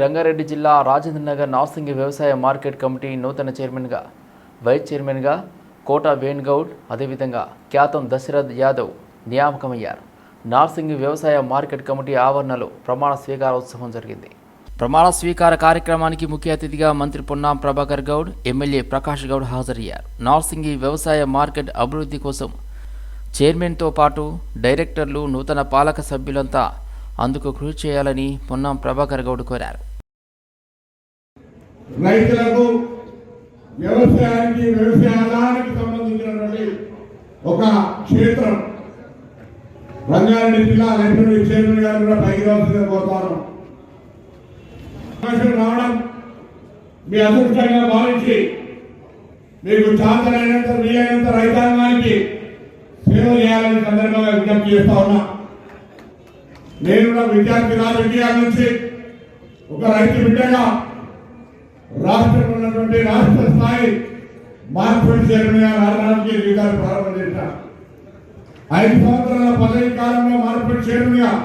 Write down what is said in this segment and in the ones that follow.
రంగారెడ్డి జిల్లా రాజేంద్రనగర్ నార్సింగి వ్యవసాయ market committee నూతన చైర్మన్గా వైస్ చైర్మన్గా కోట వేణుగౌడ్ అదేవిధంగా ఖ్యాతం దశరథ్ యాదవ్ నియామకమయ్యారు. నార్సింగి వ్యవసాయ మార్కెట్ కమిటీ ఆవరణలో ప్రమాణ స్వీకారోత్సవం జరిగింది. ప్రమాణ స్వీకార కార్యక్రమానికి ముఖ్య అతిథిగా మంత్రి పొన్నాం ప్రభాకర్ గౌడ్ ఎమ్మెల్యే ప్రకాష్ గౌడ్ హాజరయ్యారు. నార్సింగి వ్యవసాయ మార్కెట్ అభివృద్ధి కోసం చైర్మన్తో పాటు డైరెక్టర్లు నూతన పాలక సభ్యులంతా అందుకు కృషి చేయాలని పొన్నాం ప్రభాకర్ గౌడ్ కోరారు. రైతులకు వ్యవసాయానికి వ్యవసాయానికి సంబంధించినటువంటి ఒక క్షేత్రం. రంగారెడ్డి జిల్లా లైబ్రరీ చైర్మన్ గారు కూడా పైకి రావాల్సిందిగా కోరుతాను. రావడం మీ అదృష్టంగా భావించి మీకు చాతనైనంత వీలైనంత రైతాంగానికి సేవ చేయాలని సందర్భంగా విజ్ఞప్తి చేస్తా ఉన్నా. నేను విద్యార్థి రాజకీయాల నుంచి ఒక రైతు బిడ్డగా రాష్ట్రంలో ఉన్నటువంటి రాష్ట్ర స్థాయి మార్కెట్ చైర్మన్ గారు రావడానికి జీవితాలు ప్రారంభం చేశారు. ఐదు సంవత్సరాల పదవి కాలంలో మార్కెట్ చైర్మన్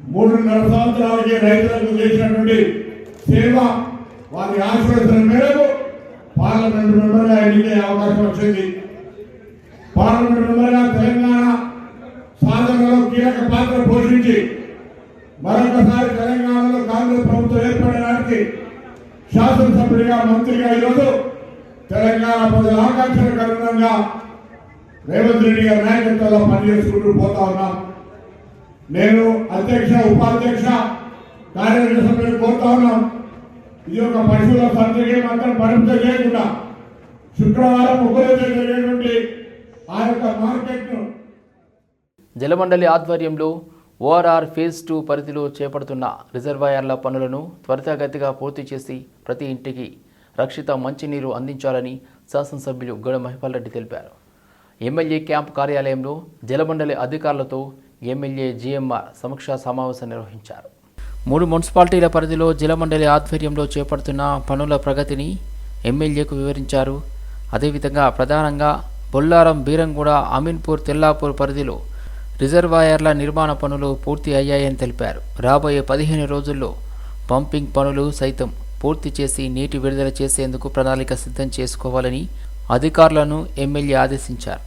మూడున్నర సంవత్సరాలకి రైతులకు చేసినటువంటి సేవ వారి ఆశీర్వచన మేరకు పార్లమెంట్ మెంబర్గా ఎన్నికే అవకాశం వచ్చింది. పార్లమెంట్ మెంబర్గా తెలంగాణ సాధనలో కీలక పాత్ర పోషించి మరొకసారి తెలంగాణలో కాంగ్రెస్ ప్రభుత్వం ఏర్పడడానికి శాసనసభ్యుడిగా మంత్రిగా ఈరోజు తెలంగాణ ప్రజల ఆకాంక్షలకు అనుగుణంగా రేవంత్ రెడ్డి గారి నాయకత్వంలో పనిచేసుకుంటూ పోతా ఉన్నాం. నేను అధ్యక్ష ఉపాధ్యక్ష కార్యదర్శి సభ్యులు కోరుతా ఉన్నాం. ఇది ఒక పశువుల సంతకే మాత్రం పరిమితం చేయకుండా శుక్రవారం ఒకరోజు జరిగేటువంటి ఆ యొక్క మార్కెట్ను జలమండలి ఆధ్వర్యంలో ఓఆర్ఆర్ ఫేజ్ టూ పరిధిలో చేపడుతున్న రిజర్వాయర్ల పనులను త్వరితగతిగా పూర్తి చేసి ప్రతి ఇంటికి రక్షిత మంచినీరు అందించాలని శాసనసభ్యులు గడ మహిపాల్ రెడ్డి తెలిపారు. ఎమ్మెల్యే క్యాంప్ కార్యాలయంలో జలమండలి అధికారులతో ఎమ్మెల్యే జిఎంఆర్ సమీక్షా సమావేశం నిర్వహించారు. మూడు మున్సిపాలిటీల పరిధిలో జలమండలి ఆధ్వర్యంలో చేపడుతున్న పనుల ప్రగతిని ఎమ్మెల్యేకు వివరించారు. అదేవిధంగా ప్రధానంగా బొల్లారం బీరంగూడ అమీన్పూర్ తెల్లాపూర్ పరిధిలో రిజర్వాయర్ల నిర్మాణ పనులు పూర్తి అయ్యాయని తెలిపారు. రాబోయే పదిహేను రోజుల్లో పంపింగ్ పనులు సైతం పూర్తి చేసి నీటి విడుదల చేసేందుకు ప్రణాళిక సిద్ధం చేసుకోవాలని అధికారులను ఎమ్మెల్యే ఆదేశించారు.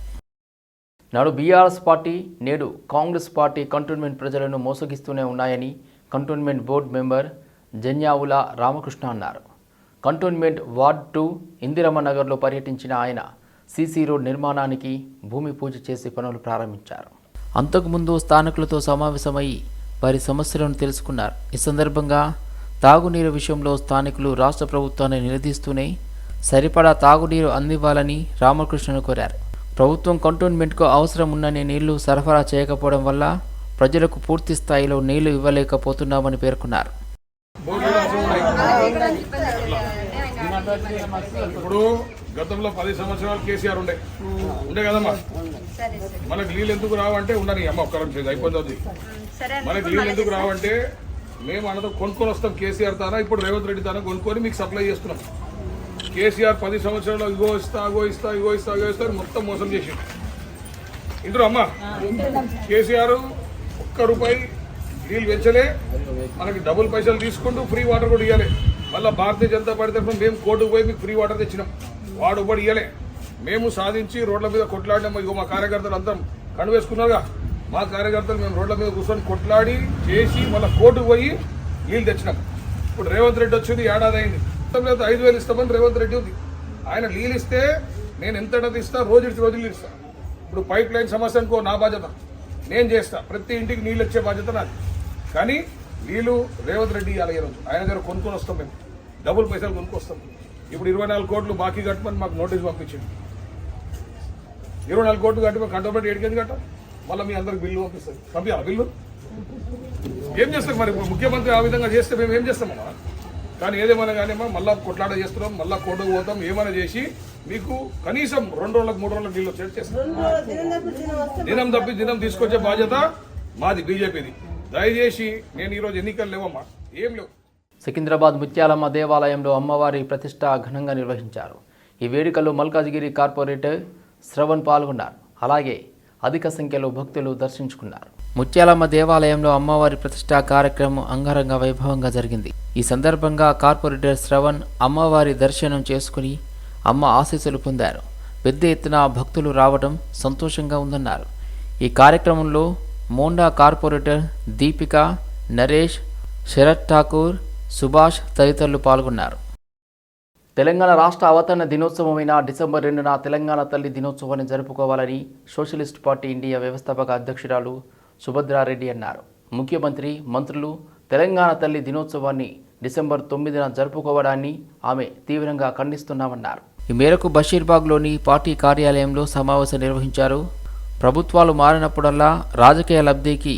నాడు బీఆర్ఎస్ పార్టీ నేడు కాంగ్రెస్ పార్టీ కంటోన్మెంట్ ప్రజలను మోసగిస్తూనే ఉన్నాయని cantonment board member Janyavula Ramakrishna అన్నారు. కంటోన్మెంట్ వార్డ్ టూ ఇందిరమ్మ నగర్లో పర్యటించిన ఆయన సీసీ రోడ్ నిర్మాణానికి భూమి పూజ చేసి పనులు ప్రారంభించారు. అంతకుముందు స్థానికులతో సమావేశమై వారి సమస్యలను తెలుసుకున్నారు. ఈ సందర్భంగా తాగునీరు విషయంలో స్థానికులు రాష్ట్ర ప్రభుత్వాన్ని నిలదీస్తూనే సరిపడా తాగునీరు అందివ్వాలని రామకృష్ణను కోరారు. ప్రభుత్వం కంటోన్మెంట్కు అవసరం ఉన్నన్ని నీళ్ళు సరఫరా చేయకపోవడం వల్ల ప్రజలకు పూర్తి స్థాయిలో నీళ్ళు ఇవ్వలేకపోతున్నామని పేర్కొన్నారు. ఇప్పుడు గతంలో పది సంవత్సరాలు కేసీఆర్ ఉండే. ఉండే కదమ్మా? మనకు నీళ్ళు ఎందుకు రావంటే ఉండని అమ్మ ఒక్క నిమిషం అయిపోతుంది మనకు నీళ్ళు ఎందుకు రావంటే మేము అన్నదో కొనుక్కొని వస్తాం కేసీఆర్ తానా ఇప్పుడు రేవంత్ రెడ్డి తానా కొనుక్కొని మీకు సప్లై చేస్తున్నాం. కేసీఆర్ పది సంవత్సరాలు ఇగో ఇస్తా అగో ఇస్తా ఇగో ఇస్తా అగో ఇస్తా అని మొత్తం మోసం చేసి ఇందులో అమ్మా కేసీఆర్ ఒక్క రూపాయి నీళ్ళు పెంచలే మనకి డబుల్ పైసలు తీసుకుంటూ ఫ్రీ వాటర్ కూడా ఇవ్వాలి మళ్ళీ భారతీయ జనతా పార్టీ తరఫున మేము కోర్టుకు పోయి మీకు ఫ్రీ వాటర్ తెచ్చినాం. వాడు ఇవ్వడు ఇవ్వలే మేము సాధించి రోడ్ల మీద కొట్లాడినాం. ఇగో మా కార్యకర్తలు అంతా కనువేసుకున్నారుగా మా కార్యకర్తలు మేము రోడ్ల మీద కూర్చొని కొట్లాడి చేసి మళ్ళీ కోర్టుకు పోయి నీళ్ళు తెచ్చినాం. ఇప్పుడు రేవంత్ రెడ్డి వచ్చింది ఏడాది అయింది మొత్తం లేదు ఐదు వేలు ఇస్తామని రేవంత్ రెడ్డి ఉంది. ఆయన నీళ్ళు ఇస్తే నేను ఎంత ఇస్తా రోజు రోజు నీళ్ళు ఇస్తా. ఇప్పుడు పైప్ లైన్ సమస్య అనుకో నా బాధ్యత. నేను చేస్తా. ప్రతి ఇంటికి నీళ్ళు వచ్చే బాధ్యత నాది. కానీ నీళ్ళు రేవంత్ రెడ్డి ఇవ్వాలి ఈ రోజు ఆయన దగ్గర కొనుక్కొని వస్తాం మేము. డబుల్ పైసలు కొనుక్కొస్తాం. ఇప్పుడు ఇరవై నాలుగు కోట్లు బాకీ కట్టమని మాకు నోటీస్ పంపించింది ఇరవై నాలుగు కోట్లు కట్టి మేము కంటోమెంట్ ఏడికేది కట్ట? మళ్ళీ మీ అందరికి బిల్లు పంపిస్తుంది పంపించాలా బిల్లు? ఏం చేస్తాం మరి? ముఖ్యమంత్రి ఆ విధంగా చేస్తే మేము ఏం చేస్తామమ్మా కానీ ఏదేమైనా కానీమా మళ్ళా కొట్లాట చేస్తున్నాం మళ్ళా కోటకు పోతాం ఏమైనా చేసి మీకు కనీసం రెండు రోజులకు మూడు రోజులకు నీళ్ళు వచ్చేది చేస్తాం. దినం తప్పి దినం తీసుకొచ్చే బాధ్యత మాది బీజేపీది. దయచేసి నేను ఈరోజు ఎన్నికలు లేవమ్మా. ఏం లేవు. సికింద్రాబాద్ ముత్యాలమ్మ దేవాలయంలో అమ్మవారి ప్రతిష్ట ఘనంగా నిర్వహించారు. ఈ వేడుకలో మల్కాజిగిరి కార్పొరేటర్ శ్రవణ్ పాల్గొన్నారు. అలాగే అధిక సంఖ్యలో భక్తులు దర్శించుకున్నారు. ముత్యాలమ్మ దేవాలయంలో అమ్మవారి ప్రతిష్ట కార్యక్రమం అంగరంగ వైభవంగా జరిగింది. ఈ సందర్భంగా కార్పొరేటర్ శ్రవణ్ అమ్మవారి దర్శనం చేసుకుని అమ్మ ఆశీస్సులు పొందారు. పెద్ద ఎత్తున భక్తులు రావడం సంతోషంగా ఉందన్నారు. ఈ కార్యక్రమంలో మోండా కార్పొరేటర్ దీపిక నరేష్ శరత్ ఠాకూర్ సుభాష్ తదితరులు పాల్గొన్నారు. తెలంగాణ రాష్ట్ర అవతరణ దినోత్సవమైన డిసెంబర్ రెండున తెలంగాణ తల్లి దినోత్సవాన్ని జరుపుకోవాలని సోషలిస్ట్ పార్టీ ఇండియా వ్యవస్థాపక అధ్యక్షురాలు సుభద్రారెడ్డి అన్నారు. ముఖ్యమంత్రి మంత్రులు తెలంగాణ తల్లి దినోత్సవాన్ని డిసెంబర్ తొమ్మిదిన జరుపుకోవడాన్ని ఆమె తీవ్రంగా ఖండిస్తున్నామన్నారు. ఈ మేరకు బషీర్బాగ్లోని పార్టీ కార్యాలయంలో సమావేశం నిర్వహించారు ప్రభుత్వాలు మారినప్పుడల్లా రాజకీయ లబ్ధికి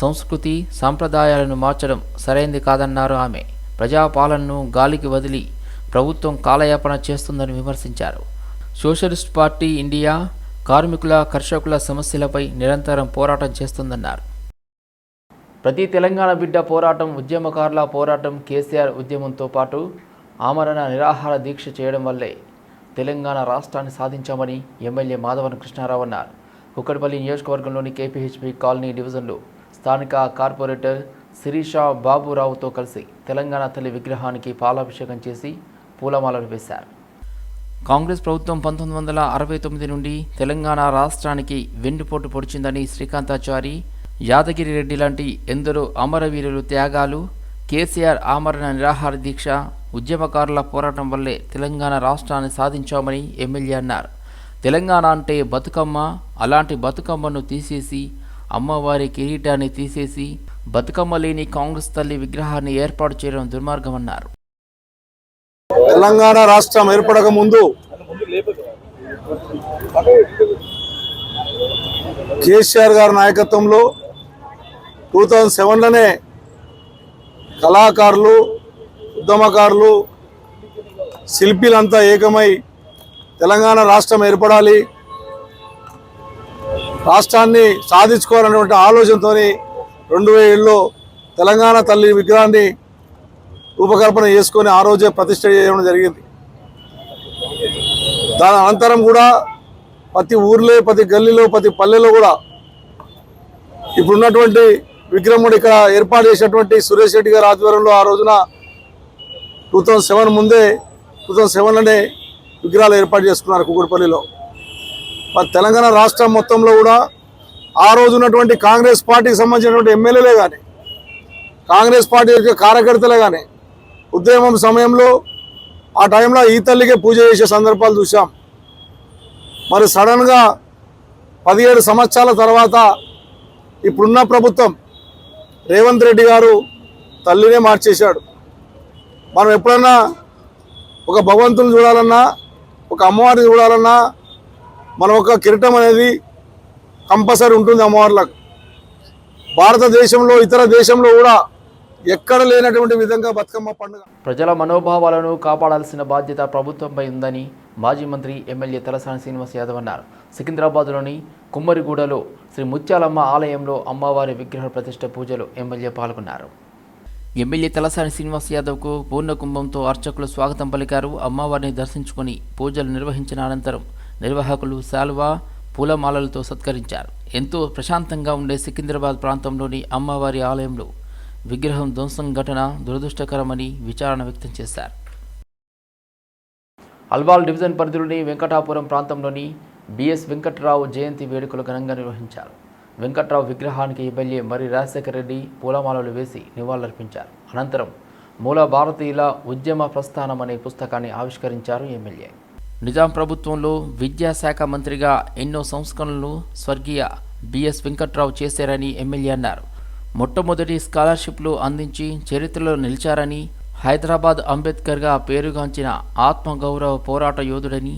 సంస్కృతి సాంప్రదాయాలను మార్చడం సరైంది కాదన్నారు ఆమె. ప్రజాపాలనను గాలికి వదిలి ప్రభుత్వం కాలయాపన చేస్తుందని విమర్శించారు. సోషలిస్ట్ పార్టీ ఇండియా కార్మికుల కర్షకుల సమస్యలపై నిరంతరం పోరాటం చేస్తుందన్నారు. ప్రతి తెలంగాణ బిడ్డ పోరాటం ఉద్యమకారుల పోరాటం కేసీఆర్ ఉద్యమంతో పాటు ఆమరణ నిరాహార దీక్ష చేయడం వల్లే తెలంగాణ రాష్ట్రాన్ని సాధించామని ఎమ్మెల్యే మాధవన్ కృష్ణారావు అన్నారు. కుక్కడపల్లి నియోజకవర్గంలోని కేపీహెచ్పి కాలనీ డివిజన్లో స్థానిక కార్పొరేటర్ శిరీష బాబురావుతో కలిసి తెలంగాణ తల్లి విగ్రహానికి పాలాభిషేకం చేసి పూలమాలలు వేశారు. కాంగ్రెస్ ప్రభుత్వం పంతొమ్మిది వందల అరవై తొమ్మిది నుండి తెలంగాణ రాష్ట్రానికి వెన్నుపోటు పొడిచిందని శ్రీకాంతాచారి యాదగిరి రెడ్డి లాంటి ఎందరో అమరవీరులు త్యాగాలు కేసీఆర్ ఆమరణ నిరాహార దీక్ష ఉద్యమకారుల పోరాటం వల్లే తెలంగాణ రాష్ట్రాన్ని సాధించామని ఎమ్మెల్యే అన్నారు. తెలంగాణ అంటే బతుకమ్మ అలాంటి బతుకమ్మను తీసేసి అమ్మవారి కిరీటాన్ని తీసేసి బతుకమ్మ లేని కాంగ్రెస్ తల్లి విగ్రహాన్ని ఏర్పాటు చేయడం దుర్మార్గమన్నారు. తెలంగాణ రాష్ట్రం ఏర్పడక ముందు కేసీఆర్ గారి నాయకత్వంలో టూ థౌజండ్ సెవెన్లోనే కళాకారులు ఉద్యమకారులు శిల్పీలంతా ఏకమై తెలంగాణ రాష్ట్రం ఏర్పడాలి. రాష్ట్రాన్ని సాధించుకోవాలనేటువంటి ఆలోచనతో రెండు వేలలో తెలంగాణ తల్లి విగ్రహాన్ని రూపకల్పన చేసుకొని ఆ రోజే ప్రతిష్ట చేయడం జరిగింది. దాని అనంతరం కూడా ప్రతి ఊర్లో ప్రతి గల్లీలో ప్రతి పల్లెలో కూడా ఇప్పుడున్నటువంటి విగ్రహం ఇక్కడ ఏర్పాటు చేసినటువంటి సురేష్ రెడ్డి గారి ఆధ్వర్యంలో ఆ రోజున టూ థౌజండ్ సెవెన్ ముందే టూ థౌజండ్ సెవెన్లోనే విగ్రహాలు ఏర్పాటు చేసుకున్నారు కుకుడుపల్లిలో మరి తెలంగాణ రాష్ట్రం మొత్తంలో కూడా ఆ రోజు ఉన్నటువంటి కాంగ్రెస్ పార్టీకి సంబంధించినటువంటి ఎమ్మెల్యేలే కానీ కాంగ్రెస్ పార్టీ యొక్క కార్యకర్తలే కానీ ఉద్యమం సమయంలో ఆ టైంలో ఈ తల్లికే పూజ చేసే సందర్భాలు చూసాం మరి సడన్గా పదిహేడు సంవత్సరాల తర్వాత ఇప్పుడున్న ప్రభుత్వం రేవంత్ రెడ్డి గారు తల్లినే మార్చేశాడు. మనం ఎప్పుడన్నా ఒక భగవంతుని చూడాలన్నా ఒక అమ్మవారిని చూడాలన్నా మన ఒక కిరీటం అనేది కంపల్సరీ ఉంటుంది అమ్మవార్లకు. భారతదేశంలో ఇతర దేశంలో కూడా ఎక్కడ లేనటువంటి విధంగా బతుకమ్మ పండుగ. ప్రజల మనోభావాలను కాపాడాల్సిన బాధ్యత ప్రభుత్వంపై ఉందని మాజీ మంత్రి ఎమ్మెల్యే తలసాని శ్రీనివాస్ యాదవ్ అన్నారు. సికింద్రాబాద్లోని కుమ్మరిగూడలో శ్రీ ముత్యాలమ్మ ఆలయంలో అమ్మవారి విగ్రహ ప్రతిష్ట పూజలు ఎమ్మెల్యే పాల్గొన్నారు. ఎమ్మెల్యే తలసాని శ్రీనివాస్ యాదవ్కు పూర్ణ కుంభంతో అర్చకులు స్వాగతం పలికారు. అమ్మవారిని దర్శించుకొని పూజలు నిర్వహించిన అనంతరం నిర్వాహకులు శాలువా పూలమాలలతో సత్కరించారు. ఎంతో ప్రశాంతంగా ఉండే సికింద్రాబాద్ ప్రాంతంలోని అమ్మవారి ఆలయంలో విగ్రహం ధ్వంసం ఘటన దురదృష్టకరమని విచారణ వ్యక్తం చేశారు. అల్వాల్ డివిజన్ పరిధిలోని వెంకటాపురం ప్రాంతంలోని బిఎస్ వెంకట్రావు జయంతి వేడుకలు ఘనంగా నిర్వహించారు. వెంకట్రావు విగ్రహానికి ఎమ్మెల్యే మరి రాజశేఖర రెడ్డి పూలమాలలు వేసి నివాళులర్పించారు. అనంతరం మూల భారతీయుల ఉద్యమ ప్రస్థానం అనే పుస్తకాన్ని ఆవిష్కరించారు ఎమ్మెల్యే. నిజాం ప్రభుత్వంలో విద్యాశాఖ మంత్రిగా ఎన్నో సంస్కరణలు స్వర్గీయ బిఎస్ వెంకట్రావు చేశారని ఎమ్మెల్యే అన్నారు. మొట్టమొదటి స్కాలర్షిప్లు అందించి చరిత్రలో నిలిచారని హైదరాబాద్ అంబేద్కర్గా పేరుగాంచిన ఆత్మగౌరవ పోరాట యోధుడని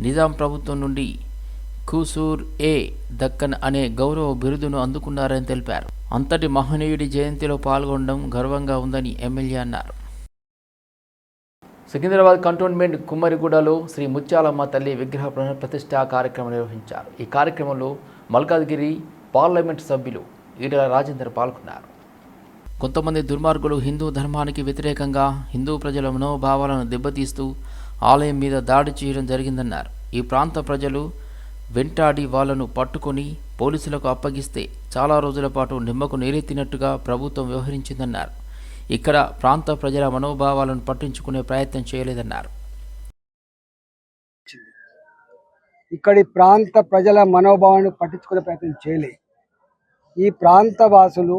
నిజాం ప్రభుత్వం నుండి కూసూర్ ఏ దక్కన్ అనే గౌరవ బిరుదును అందుకున్నారని తెలిపారు. అంతటి మహనీయుడి జయంతిలో పాల్గొనడం గర్వంగా ఉందని ఎమ్మెల్యే అన్నారు. సికింద్రాబాద్ కంటోన్మెంట్ కుమ్మరిగూడలో శ్రీ ముత్యాలమ్మ తల్లి విగ్రహ ప్రతిష్ట కార్యక్రమం నిర్వహించారు. ఈ కార్యక్రమంలో మల్కాజ్గిరి పార్లమెంట్ సభ్యులు ఈటల రాజేందర్ పాల్గొన్నారు. కొంతమంది దుర్మార్గులు హిందూ ధర్మానికి వ్యతిరేకంగా హిందూ ప్రజల మనోభావాలను దెబ్బతీస్తూ ఆలయం మీద దాడి చేయడం జరిగిందన్నారు. ఈ ప్రాంత ప్రజలు వెంటాడి వాళ్ళను పట్టుకొని పోలీసులకు అప్పగిస్తే చాలా రోజుల పాటు నిమ్మకు నీరెత్తినట్టుగా ప్రభుత్వం వ్యవహరించిందన్నారు. ఇక్కడ ప్రాంత ప్రజల మనోభావాలను పట్టించుకునే ప్రయత్నం చేయలేదన్నారు. ఇక్కడి ప్రాంత ప్రజల మనోభావాన్ని పట్టించుకునే ప్రయత్నం చేయలే. ఈ ప్రాంత వాసులు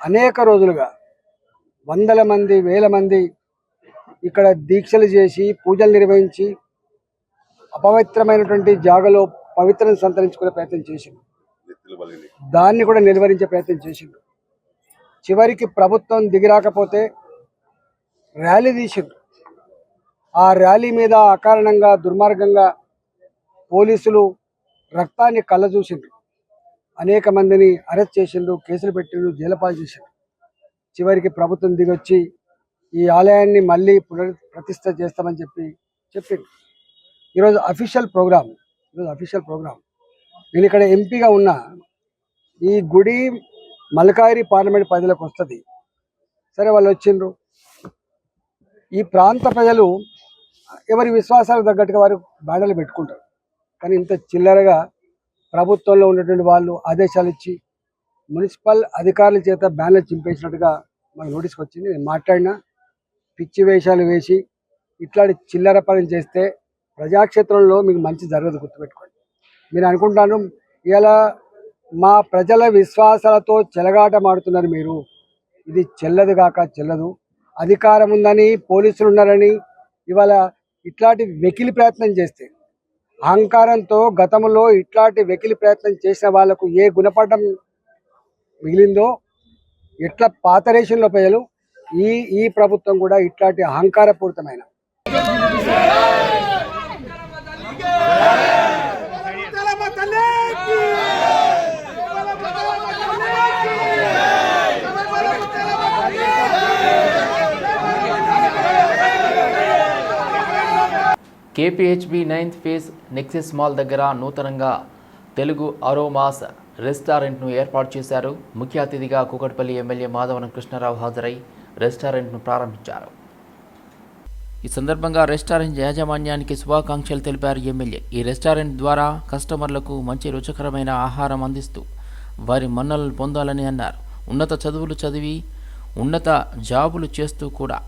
అనేక రోజులుగా వందల మంది వేల మంది ఇక్కడ దీక్షలు చేసి పూజలు నిర్వహించి అపవిత్రమైనటువంటి జాగలో పవిత్రను సంతరించుకునే ప్రయత్నం చేసిండు. దాన్ని కూడా నిలువరించే ప్రయత్నం చేసిండు. చివరికి ప్రభుత్వం దిగిరాకపోతే ర్యాలీ తీసిండు. ఆ ర్యాలీ మీద అకారణంగా దుర్మార్గంగా పోలీసులు రక్తాన్ని కళ్ళజూసిండ్రు. అనేక మందిని అరెస్ట్ చేసిండ్రు కేసులు పెట్టిండ్రు జైలుపాలు చేసిండ్రు. చివరికి ప్రభుత్వం దిగొచ్చి ఈ ఆలయాన్ని మళ్ళీ పునర్ ప్రతిష్ట చేస్తామని చెప్పి చెప్పింది ఈరోజు అఫీషియల్ ప్రోగ్రామ్ ఈరోజు అఫీషియల్ ప్రోగ్రామ్ నేను ఇక్కడ ఎంపీగా ఉన్న ఈ గుడి మల్కాయిరి పార్లమెంట్ పరిధిలోకి వస్తుంది. సరే వాళ్ళు వచ్చిండ్రు. ఈ ప్రాంత ప్రజలు ఎవరి విశ్వాసాలకు తగ్గట్టుగా వారు బ్యాడలు పెట్టుకుంటారు. కానీ ఇంత చిల్లరగా ప్రభుత్వంలో ఉన్నటువంటి వాళ్ళు ఆదేశాలు ఇచ్చి మున్సిపల్ అధికారుల చేత బ్యానర్ చింపేసినట్టుగా మనకు నోటీస్కి వచ్చింది. నేను మాట్లాడినా పిచ్చి వేషాలు వేసి ఇట్లాంటి చిల్లర పనులు చేస్తే ప్రజాక్షేత్రంలో మీకు మంచి జరగదు గుర్తుపెట్టుకోండి. మీరు అనుకుంటాను ఇలా మా ప్రజల విశ్వాసాలతో చెలగాటమాడుతున్నారు మీరు. ఇది చెల్లదు కాక చెల్లదు. అధికారం ఉందని పోలీసులు ఉన్నారని ఇవాళ ఇట్లాంటి వెకిలి ప్రయత్నం చేస్తే అహంకారంతో గతంలో ఇట్లాంటి వెకిలి ప్రయత్నం చేసిన వాళ్ళకు ఏ గుణపడడం మిగిలిందో ఎట్లా పాత రేషన్లో ప్రజలు ఈ ఈ ప్రభుత్వం కూడా ఇట్లాంటి అహంకారపూరితమైన KPHB ninth phase Nexus mall దగ్గర నూతనంగా తెలుగు అరోమాస్ రెస్టారెంట్ను ఏర్పాటు చేశారు. ముఖ్య అతిథిగా కూకట్పల్లి ఎమ్మెల్యే మాధవనం కృష్ణారావు హాజరై రెస్టారెంట్ను ప్రారంభించారు. ఈ సందర్భంగా రెస్టారెంట్ యాజమాన్యానికి శుభాకాంక్షలు తెలిపారు ఎమ్మెల్యే. ఈ రెస్టారెంట్ ద్వారా కస్టమర్లకు మంచి రుచికరమైన ఆహారం అందిస్తూ వారి మన్నలను పొందాలని అన్నారు. ఉన్నత చదువులు చదివి ఉన్నత జాబులు చేస్తూ కూడా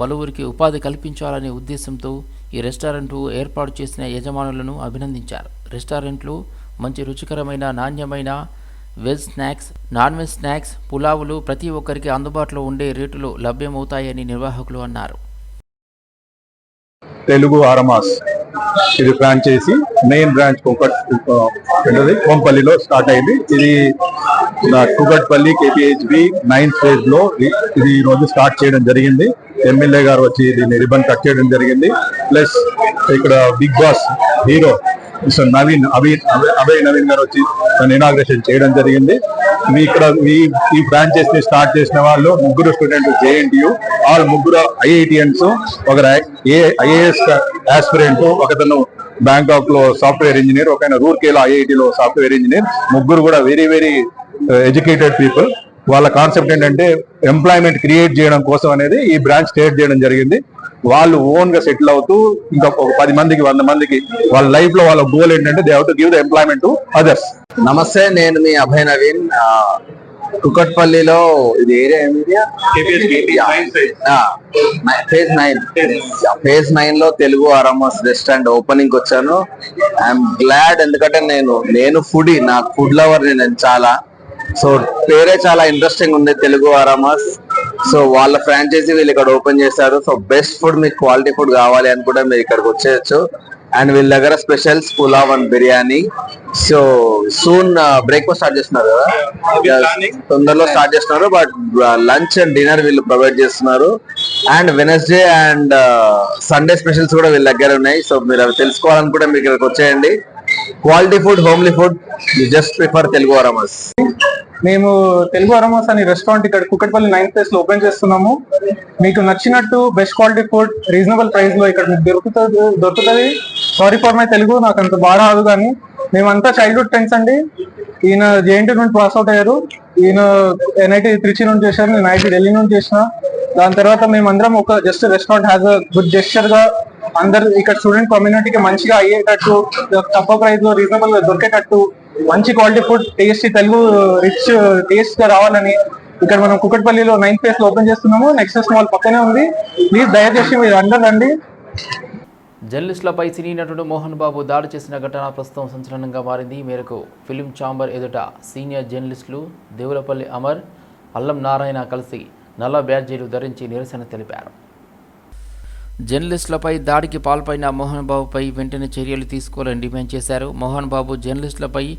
పలువురికి ఉపాధి కల్పించాలనే ఉద్దేశంతో ఈ రెస్టారెంట్ ఏర్పాటు చేసిన యజమానులను అభినందించారు. రెస్టారెంట్లు మంచి రుచికరమైన నాణ్యమైన veg snacks non veg snacks పులావులు ప్రతి ఒక్కరికి అందుబాటులో ఉండే రేటులో లభ్యమవుతాయని నిర్వాహకులు అన్నారు. తెలుగు ఆరమాస్. ఇది ఫ్రాంచైజీ మెయిన్ బ్రాంచ్ కుకట్ ఏంటది? కోంపల్లిలో స్టార్ట్ అయింది. ఇది నా కుకట్పల్లి కేపీహెచ్బి నైన్త్ ఫేజ్లో ఇది ఈ రోజు స్టార్ట్ చేయడం జరిగింది. ఎమ్మెల్యే గారు వచ్చి దీన్ని రిబన్ కట్ చేయడం జరిగింది. ప్లస్ ఇక్కడ Big Boss hero mister Naveen Abhi Abhay- Abhay Naveen గారు వచ్చి తను ఇనాగ్రేషన్ చేయడం జరిగింది. మీ ఇక్కడ ఈ ఈ బ్రాంచెస్ని స్టార్ట్ చేసిన వాళ్ళు ముగ్గురు స్టూడెంట్ జేఎన్టీయు ఆల్ ముగ్గురు ఐఐటిఎన్స్ ఒక ఐఏఎస్ ఆస్పిరెంట్ ఒకతను బ్యాంకాక్లో సాఫ్ట్వేర్ ఇంజనీర్ ఒక రూర్కేలో ఐఐటిలో సాఫ్ట్వేర్ ఇంజనీర్ ముగ్గురు కూడా వెరీ వెరీ ఎడ్యుకేటెడ్ పీపుల్ వాళ్ళ కాన్సెప్ట్ ఏంటంటే ఎంప్లాయ్మెంట్ క్రియేట్ చేయడం కోసం అనేది ఈ బ్రాంచ్ క్రియేట్ చేయడం జరిగింది. వాళ్ళు ఓన్గా సెటిల్ అవుతూ ఇంకా ఒక పది మందికి వంద మందికి వాళ్ళ లైఫ్లో వాళ్ళ గోల్ ఏంటంటే they have to give the employment to others నమస్తే నేను మీ అభయ్ నవీన్. కుకట్పల్లిలో ఇది ఏరియా ఫేజ్ నైన్ ఫేజ్ నైన్లో తెలుగు అరమస్ రెస్టారెంట్ ఓపెనింగ్ వచ్చాను. ఐఎమ్ గ్లాడ్ ఎందుకంటే నేను నేను ఫుడీ నాకు ఫుడ్ లవర్ నేను చాలా. సో పేరే చాలా ఇంట్రెస్టింగ్ ఉంది తెలుగు అరమస్ సో వాళ్ళ ఫ్రాంచైజీ వీళ్ళు ఇక్కడ ఓపెన్ చేశారు. సో బెస్ట్ ఫుడ్ మీకు క్వాలిటీ ఫుడ్ కావాలి అని కూడా మీరు ఇక్కడికి వచ్చేయచ్చు. అండ్ వీళ్ళ దగ్గర specials pulao and biryani so soon breakfast start చేస్తున్నారు కదా? తొందరలో స్టార్ట్ చేస్తున్నారు బట్ లంచ్ అండ్ డిన్నర్ వీళ్ళు ప్రొవైడ్ చేస్తున్నారు. And Wednesday and Sunday specials కూడా వీళ్ళ దగ్గర ఉన్నాయి. సో మీరు అవి తెలుసుకోవాలని కూడా మీరు ఇక్కడికి వచ్చేయండి. Quality food homely food just prefer Telugu Aromas మేము తెలుగు అరోమాస్ అనే రెస్టారెంట్ ఇక్కడ కుక్కటిపల్లి నైన్త్ ప్లేస్లో ఓపెన్ చేస్తున్నాము. మీకు నచ్చినట్టు బెస్ట్ క్వాలిటీ ఫుడ్ రీజనబుల్ ప్రైస్లో ఇక్కడ మీకు దొరుకుతుంది దొరుకుతుంది. సారీ ఫర్ మై తెలుగు నాకు అంత బాగా రాదు కానీ మేమంతా చైల్డ్హుడ్ ఫ్రెండ్స్ అండి. ఈయన జేఎన్టీ నుండి పాస్ అవుట్ అయ్యారు. ఈయన ఎన్ఐటి త్రిచి నుండి చేశారు నేను ఐటీ ఢిల్లీ నుండి చేసిన. దాని తర్వాత మేమందరం ఒక just restaurant has a good జెస్చర్గా అందరు ఇక్కడ స్టూడెంట్ కమ్యూనిటీకి మంచిగా అయ్యేటట్టు తక్కువ ప్రైస్లో రీజనబుల్గా దొరికేటట్టు మంచి quality food tasty Telugu rich టేస్ట్గా రావాలని ఇక్కడ మనం కుకట్పల్లిలో నైన్త్ ఫేస్లో ఓపెన్ చేస్తున్నాము. నెక్స్ట్ మాల్ పక్కనే ఉంది. ప్లీజ్ దయచేసి మీరు అందరు రండి. జర్నలిస్టులపై సినీ నటుడు మోహన్ బాబు దాడి చేసిన ఘటన ప్రస్తుతం సంచలనంగా మారింది. ఈ మేరకు ఫిలిం ఛాంబర్ ఎదుట సీనియర్ జర్నలిస్టులు దేవులపల్లి అమర్ అల్లం నారాయణ కలిసి నల్ల బ్యాడ్జీలు ధరించి నిరసన తెలిపారు. జర్నలిస్టులపై దాడికి పాల్పడిన మోహన్ బాబుపై వెంటనే చర్యలు తీసుకోవాలని డిమాండ్ చేశారు. మోహన్ బాబు జర్నలిస్టులపై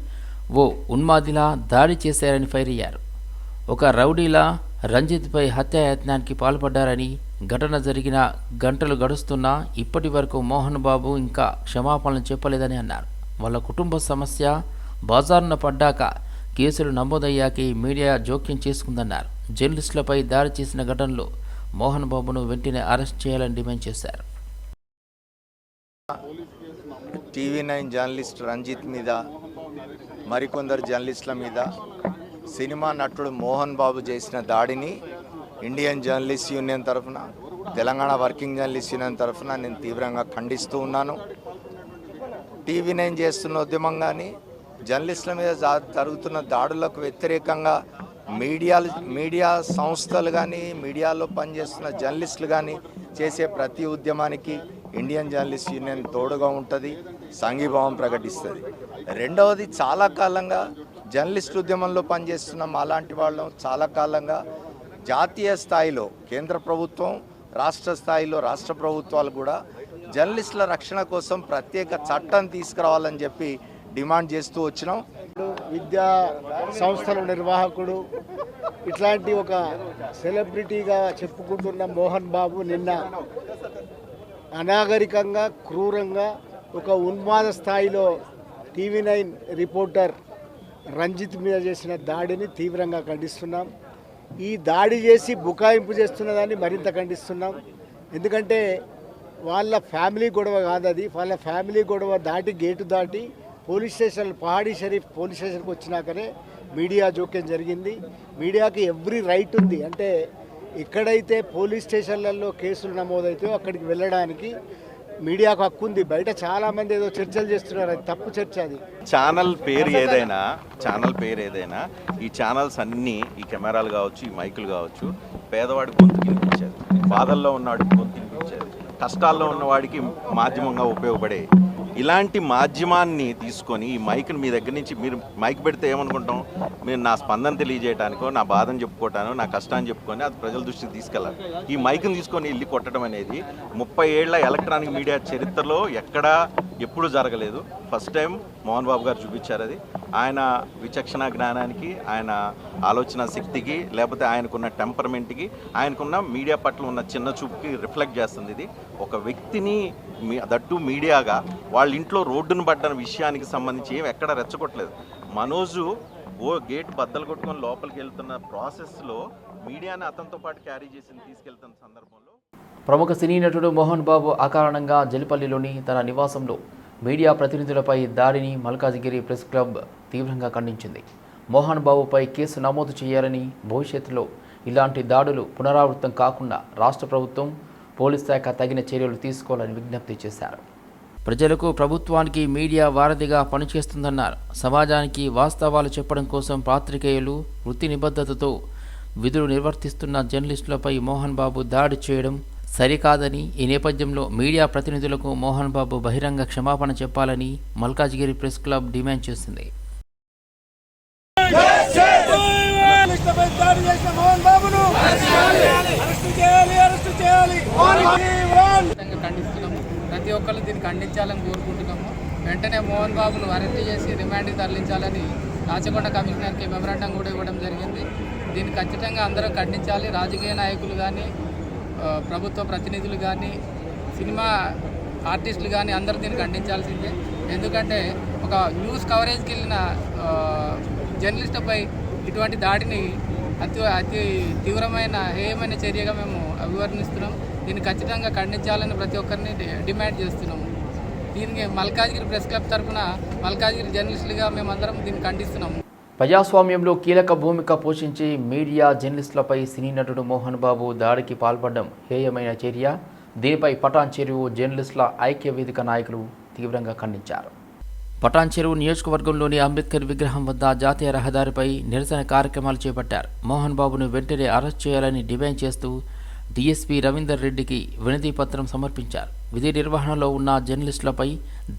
ఓ ఉన్మాదిలా దాడి చేశారని ఫైర్ అయ్యారు. ఒక రౌడీలా రంజిత్పై హత్యాయత్నానికి పాల్పడ్డారని ఘటన జరిగిన గంటలు గడుస్తున్నా ఇప్పటి వరకు మోహన్ బాబు ఇంకా క్షమాపణలు చెప్పలేదని అన్నారు. వాళ్ళ కుటుంబ సమస్య బజారున పడ్డాక కేసులు నమోదయ్యాకే మీడియా జోక్యం చేసుకుందన్నారు. జర్నలిస్టులపై దాడి చేసిన ఘటనలో మోహన్ బాబును వెంటనే అరెస్ట్ చేయాలని డిమాండ్ చేశారు. టీవీ నైన్ జర్నలిస్ట్ రంజిత్ మీద మరికొందరు జర్నలిస్టుల మీద సినిమా నటుడు మోహన్ బాబు చేసిన దాడిని ఇండియన్ జర్నలిస్ట్ యూనియన్ తరఫున తెలంగాణ వర్కింగ్ జర్నలిస్ట్ యూనియన్ తరఫున నేను తీవ్రంగా ఖండిస్తూ ఉన్నాను. టీవీ నైన్ చేస్తున్న ఉద్యమం కానీ జర్నలిస్టుల మీద జరుగుతున్న దాడులకు వ్యతిరేకంగా మీడియాలు మీడియా సంస్థలు కానీ మీడియాలో పనిచేస్తున్న జర్నలిస్టులు కానీ చేసే ప్రతి ఉద్యమానికి ఇండియన్ జర్నలిస్ట్ యూనియన్ తోడుగా ఉంటుంది సంఘీభావం ప్రకటిస్తుంది. రెండవది చాలా కాలంగా జర్నలిస్ట్ ఉద్యమంలో పనిచేస్తున్న మాలాంటి వాళ్ళం చాలా కాలంగా జాతీయ స్థాయిలో కేంద్ర ప్రభుత్వం రాష్ట్ర స్థాయిలో రాష్ట్ర ప్రభుత్వాలు కూడా జర్నలిస్టుల రక్షణ కోసం ప్రత్యేక చట్టం తీసుకురావాలని చెప్పి డిమాండ్ చేస్తూ వచ్చినాం. విద్యా సంస్థల నిర్వాహకుడు. ఇట్లాంటి ఒక సెలబ్రిటీగా చెప్పుకుంటున్న మోహన్ బాబు నిన్న అనాగరికంగా క్రూరంగా ఒక ఉన్మాద స్థాయిలో టీవీ నైన్ రిపోర్టర్ రంజిత్ మీద చేసిన దాడిని తీవ్రంగా ఖండిస్తున్నాం. ఈ దాడి చేసి బుకాయింపు చేస్తున్నదాన్ని మరింత ఖండిస్తున్నాం. ఎందుకంటే వాళ్ళ ఫ్యామిలీ గొడవ కాదు అది వాళ్ళ ఫ్యామిలీ గొడవ దాటి గేటు దాటి police station Pahadi Sharif police స్టేషన్కి వచ్చినాకనే మీడియా జోక్యం జరిగింది. మీడియాకి ఎవ్రీ రైట్ ఉంది. అంటే ఎక్కడైతే పోలీస్ స్టేషన్లలో కేసులు నమోదైతే అక్కడికి వెళ్ళడానికి మీడియాకు హక్కు ఉంది. బయట చాలామంది ఏదో చర్చలు చేస్తున్నారు. అది తప్పు చర్చ అది. ఛానల్ పేరు ఏదైనా ఛానల్ పేరు ఏదైనా ఈ ఛానల్స్ అన్నీ ఈ కెమెరాలు కావచ్చు ఈ మైకులు కావచ్చు పేదవాడి గొంతు వినిపించేది బాధల్లో ఉన్నవాడికి గొంతు వినిపించేది కష్టాల్లో ఉన్నవాడికి మాధ్యమంగా ఉపయోగపడే ఇలాంటి మాధ్యమాన్ని తీసుకొని ఈ మైక్ని మీ దగ్గర నుంచి మీరు మైక్ పెడితే ఏమనుకుంటాం? మీరు నా స్పందన తెలియజేయడానికో నా బాధను చెప్పుకోవటానో నా కష్టాన్ని చెప్పుకొని అది ప్రజల దృష్టికి తీసుకెళ్ళాలి. ఈ మైక్ని తీసుకొని ఇల్లు కొట్టడం అనేది ముప్పై ఏళ్ళ ఎలక్ట్రానిక్ మీడియా చరిత్రలో ఎక్కడా ఎప్పుడు జరగలేదు. ఫస్ట్ టైం మోహన్ బాబు గారు చూపించారు అది. ఆయన విచక్షణ జ్ఞానానికి ఆయన ఆలోచన శక్తికి లేకపోతే ఆయనకున్న టెంపర్మెంట్కి ఆయనకున్న మీడియా పట్ల ఉన్న చిన్న చూపుకి రిఫ్లెక్ట్ చేస్తుంది ఇది. ఒక వ్యక్తిని మీ దట్టు మీడియాగా వాళ్ళ ఇంట్లో రోడ్డును పడ్డ విషయానికి సంబంధించి ఏం ఎక్కడ రెచ్చగొట్టలేదు. మనోజు ఓ గేట్ బద్దలు కొట్టుకొని లోపలికి వెళ్తున్న ప్రాసెస్లో మీడియాని అతనితో పాటు క్యారీ చేసి తీసుకెళ్తున్న సందర్భంలో ప్రముఖ సినీ నటుడు మోహన్ బాబు అకారణంగా జలిపల్లిలోని తన నివాసంలో మీడియా ప్రతినిధులపై దాడిని మల్కాజిగిరి ప్రెస్ క్లబ్ తీవ్రంగా ఖండించింది. మోహన్ బాబుపై కేసు నమోదు చేయాలని భవిష్యత్తులో ఇలాంటి దాడులు పునరావృతం కాకుండా రాష్ట్ర ప్రభుత్వం పోలీస్ శాఖ తగిన చర్యలు తీసుకోవాలని విజ్ఞప్తి చేశారు. ప్రజలకు ప్రభుత్వానికి మీడియా వారధిగా పనిచేస్తుందన్నారు. సమాజానికి వాస్తవాలు చెప్పడం కోసం పాత్రికేయులు వృత్తి నిబద్ధతతో విధులు నిర్వర్తిస్తున్న జర్నలిస్టులపై మోహన్ బాబు దాడి చేయడం సరికాదని ఈ నేపథ్యంలో మీడియా ప్రతినిధులకు మోహన్ బాబు బహిరంగ క్షమాపణ చెప్పాలని మల్కాజ్గిరి ప్రెస్ క్లబ్ డిమాండ్ చేసింది. ప్రతి ఒక్కరు దీన్ని ఖండించాలని కోరుకుంటున్నాము. వెంటనే మోహన్ బాబును అరెస్ట్ చేసి రిమాండ్కి తరలించాలని రాచకొండ కమిషనర్కి మెమరాండం కూడా ఇవ్వడం జరిగింది. దీన్ని ఖచ్చితంగా అందరూ ఖండించాలి. రాజకీయ నాయకులు కానీ ప్రభుత్వ ప్రతినిధులు కానీ సినిమా ఆర్టిస్టులు కానీ అందరూ దీన్ని ఖండించాల్సిందే. ఎందుకంటే ఒక న్యూస్ కవరేజ్కి వెళ్ళిన జర్నలిస్టుపై ఇటువంటి దాడిని అతి అతి తీవ్రమైన హేయమైన చర్యగా మేము అభివర్ణిస్తున్నాం. దీన్ని ఖచ్చితంగా ఖండించాలని ప్రతి ఒక్కరిని డిమాండ్ చేస్తున్నాము. దీనికి మల్కాజ్గిరి ప్రెస్ క్లబ్ తరఫున మల్కాజ్గిరి జర్నలిస్టులుగా మేమందరం దీన్ని ఖండిస్తున్నాము. ప్రజాస్వామ్యంలో కీలక భూమిక పోషించి మీడియా జర్నలిస్టులపై సినీ నటుడు మోహన్ బాబు దాడికి పాల్పడడం హేయమైన చర్య. దీనిపై పటాన్ చెరువు జర్నలిస్టుల ఐక్య వేదిక నాయకులు తీవ్రంగా ఖండించారు. పటాన్ చెరువు నియోజకవర్గంలోని అంబేద్కర్ విగ్రహం వద్ద జాతీయ రహదారిపై నిరసన కార్యక్రమాలు చేపట్టారు. మోహన్ బాబును వెంటనే అరెస్ట్ చేయాలని డిమాండ్ చేస్తూ డీఎస్పీ రవీందర్ రెడ్డికి వినతి పత్రం సమర్పించారు. విధి నిర్వహణలో ఉన్న జర్నలిస్టులపై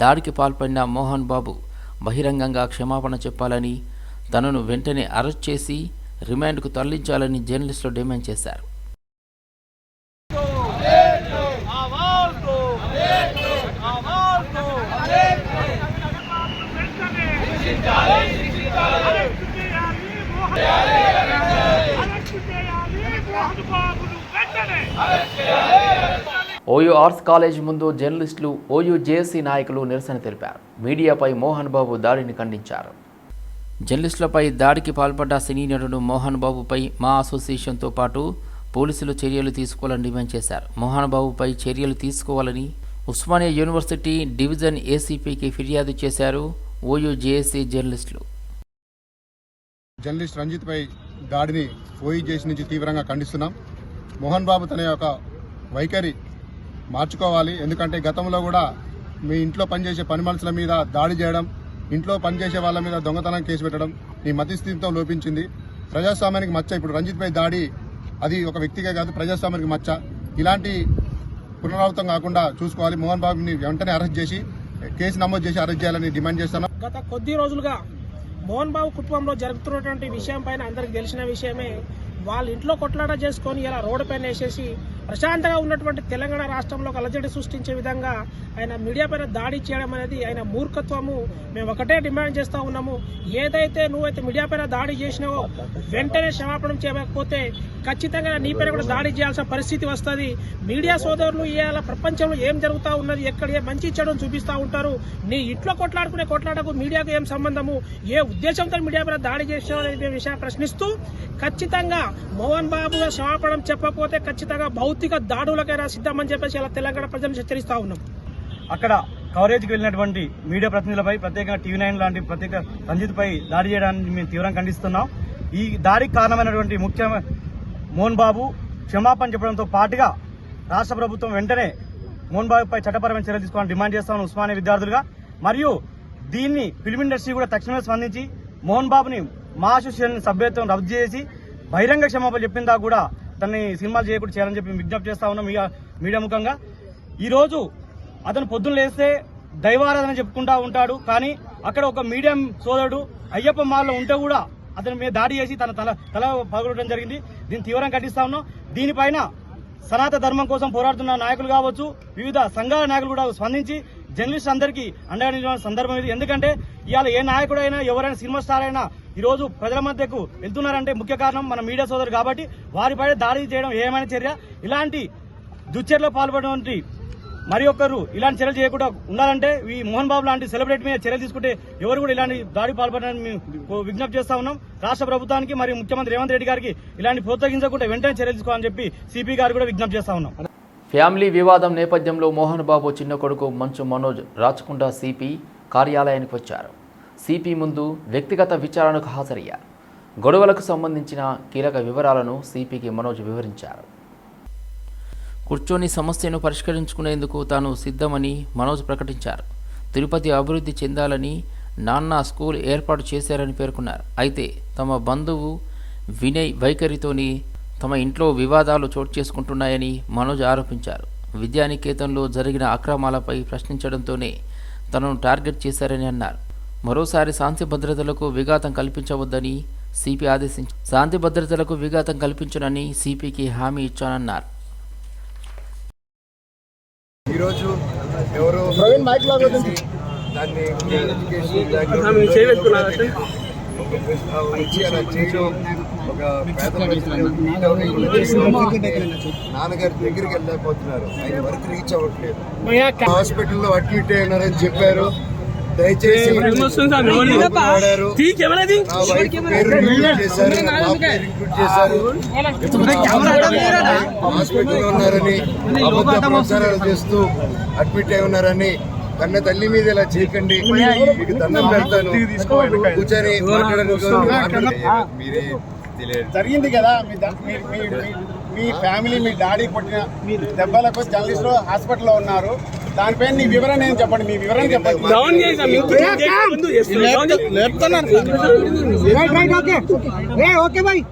దాడికి పాల్పడిన మోహన్ బాబు బహిరంగంగా క్షమాపణ చెప్పాలని తనను వెంటనే అరెస్ట్ చేసి రిమాండ్కు తరలించాలని జర్నలిస్టులు డిమాండ్ చేశారు. ఓయూ ఆర్ట్స్ కాలేజ్ ముందు జర్నలిస్టులు ఓయూ జేఏసీ నాయకులు నిరసన తెలిపారు. మీడియాపై మోహన్ బాబు దాడిని ఖండించారు. జర్నలిస్టులపై దాడికి పాల్పడ్డ సినీ నటుడు మోహన్ బాబుపై మా అసోసియేషన్తో పాటు పోలీసులు చర్యలు తీసుకోవాలని డిమాండ్ చేశారు. మోహన్ బాబుపై చర్యలు తీసుకోవాలని ఉస్మానియా యూనివర్సిటీ డివిజన్ ఏసీపీకి ఫిర్యాదు చేశారు ఓయూ జేఏసీ జర్నలిస్టులు. జర్నలిస్ట్ రంజిత్ పై దాడిని ఓయి నుంచి తీవ్రంగా ఖండిస్తున్నాం. మోహన్ బాబు తన యొక్క వైఖరి మార్చుకోవాలి. ఎందుకంటే గతంలో కూడా మీ ఇంట్లో పనిచేసే పని మనుషుల మీద దాడి చేయడం ఇంట్లో పనిచేసే వాళ్ళ మీద దొంగతనం కేసు పెట్టడం నీ మతిస్థితితో లోపించింది. ప్రజాస్వామ్యానికి మచ్చ. ఇప్పుడు రంజిత్పై దాడి అది ఒక వ్యక్తిగా కాదు ప్రజాస్వామ్యానికి మచ్చ. ఇలాంటి పునరావృతం కాకుండా చూసుకోవాలి. మోహన్ బాబుని వెంటనే అరెస్ట్ చేసి కేసు నమోదు చేసి అరెస్ట్ చేయాలని డిమాండ్ చేస్తున్నాం. గత కొద్ది రోజులుగా మోహన్ బాబు కుటుంబంలో జరుగుతున్నటువంటి విషయం పైన అందరికి తెలిసిన విషయమే. వాళ్ళ ఇంట్లో కొట్లాట చేసుకొని ఇలా రోడ్డు పైన వేసేసి ప్రశాంతంగా ఉన్నటువంటి తెలంగాణ రాష్ట్రంలో అలజడి సృష్టించే విధంగా ఆయన మీడియా పైన దాడి చేయడం అనేది ఆయన మూర్ఖత్వము. మేము ఒకటే డిమాండ్ చేస్తూ ఉన్నాము. ఏదైతే నువ్వైతే మీడియా పైన దాడి చేసినావో వెంటనే క్షమాపణం చేయకపోతే ఖచ్చితంగా నీ పైన కూడా దాడి చేయాల్సిన పరిస్థితి వస్తుంది. మీడియా సోదరులు ఇవాళ ప్రపంచంలో ఏం జరుగుతూ ఉన్నది ఎక్కడ ఏ మంచి చెడును చూపిస్తూ ఉంటారు నీ ఇంట్లో కొట్లాడుకునే కొట్లాడకు మీడియాకు ఏం సంబంధము? ఏ ఉద్దేశంతో మీడియా పైన దాడి చేసావు అనే విషయాన్ని ప్రశ్నిస్తూ ఖచ్చితంగా మోహన్ బాబు క్షమాపణం చెప్పకపోతే ఖచ్చితంగా భౌతిక దాడులకైనా సిద్ధమని చెప్పేసి ఇలా తెలంగాణ ప్రజలను హెచ్చరిస్తా ఉన్నాం. అక్కడ కవరేజ్కి వెళ్ళినటువంటి మీడియా ప్రతినిధులపై ప్రత్యేకంగా టీవీ నైన్ లాంటి ప్రత్యేక రంజిత్పై దాడి చేయడాన్ని మేము తీవ్రంగా ఖండిస్తున్నాం. ఈ దాడికి కారణమైనటువంటి ముఖ్య మోహన్ బాబు క్షమాపణ చెప్పడంతో పాటుగా రాష్ట్ర ప్రభుత్వం వెంటనే మోహన్ బాబుపై చట్టపరమైన చర్యలు తీసుకోవాలని డిమాండ్ చేస్తామని ఉస్మానియా విద్యార్థులుగా మరియు దీన్ని ఫిల్మ్ ఇండస్ట్రీ కూడా తక్షణమే స్పందించి మోహన్ బాబుని మా అసోసియేషన్ సభ్యత్వం రద్దు చేసి బహిరంగ క్షమాపణ చెప్పిందా కూడా తనని సినిమాలు చేయకుండా చేయాలని చెప్పి విజ్ఞప్తి చేస్తా ఉన్నాం మీడియా ముఖంగా. ఈరోజు అతను పొద్దున్న లేస్తే దైవారాధన చెప్పుకుంటా ఉంటాడు. కానీ అక్కడ ఒక మీడియం సోదరుడు అయ్యప్ప మాల్లో ఉంటే కూడా అతని మీద దాడి చేసి తన తల తల పగలడం జరిగింది. దీన్ని తీవ్రంగా ఖండిస్తా ఉన్నాం. దీనిపైన సనాతన ధర్మం కోసం పోరాడుతున్న నాయకులు కావచ్చు వివిధ సంఘాల నాయకులు కూడా స్పందించి జర్నలిస్ట్ అందరికీ అండగా నిలిచిన సందర్భం ఇది. ఎందుకంటే ఇవాళ ఏ నాయకుడైనా ఎవరైనా సినిమా స్టార్ అయినా ఈరోజు ప్రజల మధ్యకు వెళ్తున్నారంటే ముఖ్య కారణం మన మీడియా సోదరు కాబట్టి వారిపై దాడి చేయడం ఏమైనా చర్య? ఇలాంటి దుశ్చర్యలో పాల్పడినటువంటి మరి ఒక్కరు ఇలాంటి చర్యలు చేయకుండా ఉండాలంటే ఈ మోహన్ బాబు లాంటి సెలబ్రిటీ మీద చర్యలు తీసుకుంటే ఎవరు కూడా ఇలాంటి దాడి పాల్పడాలని మేము విజ్ఞప్తి చేస్తా ఉన్నాం. రాష్ట్ర ప్రభుత్వానికి మరియు ముఖ్యమంత్రి రేవంత్ రెడ్డి గారికి ఇలాంటి ప్రోత్సహించకుండా వెంటనే చర్యలు తీసుకోవాలని చెప్పి సిపి గారు కూడా విజ్ఞప్తి చేస్తా ఉన్నాం. ఫ్యామిలీ వివాదం నేపథ్యంలో మోహన్ బాబు చిన్న కొడుకు మంచు మనోజ్ రాచకొండ సిపి కార్యాలయానికి వచ్చారు. సిపి ముందు వ్యక్తిగత విచారణకు హాజరయ్యారు. గొడవలకు సంబంధించిన కీలక వివరాలను సిపికి మనోజ్ వివరించారు. కూర్చొని సమస్యను పరిష్కరించుకునేందుకు తాను సిద్ధమని మనోజ్ ప్రకటించారు. తిరుపతి అభివృద్ధి చెందాలని నాన్న స్కూల్ ఏర్పాటు చేశారని పేర్కొన్నారు. అయితే తమ బంధువు వినయ్ వైఖరితోని తమ ఇంట్లో వివాదాలు చోటు చేసుకుంటున్నాయని మనోజ్ ఆరోపించారు. విద్యానికేతన్లో జరిగిన అక్రమాలపై ప్రశ్నించడంతోనే తనను టార్గెట్ చేశారని అన్నారు. మరోసారి శాంతి భద్రతలకు విఘాతం కల్పించవద్దని సిపి ఆదేశించారు శాంతి భద్రతలకు విఘాతం కల్పించనని సిపికి హామీ ఇచ్చానన్నారు. ఈరోజు ఎవరో దాన్ని ఒక నాన్నగారి దగ్గరికి వెళ్ళలేకపోతున్నారు. ఆయన వరకు రీచ్ అవ్వట్లేదు. హాస్పిటల్లో అడ్మిట్ అయినారని చెప్పారు. దయచేసి హాస్పిటల్లో ఉన్నారని ప్రచారాలు చేస్తూ అడ్మిట్ అయి ఉన్నారని కన్న తల్లి మీద ఇలా చేయకండి. మీకు దండం పెడతాను. కూర్చొని మీరే తెలియదు. జరిగింది కదా మీ మీ- మీ- మీ- మీ ఫ్యామిలీ మీ డాడీ కొట్టిన దెబ్బలకు జర్నలిస్టులు హాస్పిటల్లో ఉన్నారు. దానిపైన నీ వివరణ ఏం చెప్పండి? మీ వివరణ చెప్పండి. Okay okay bye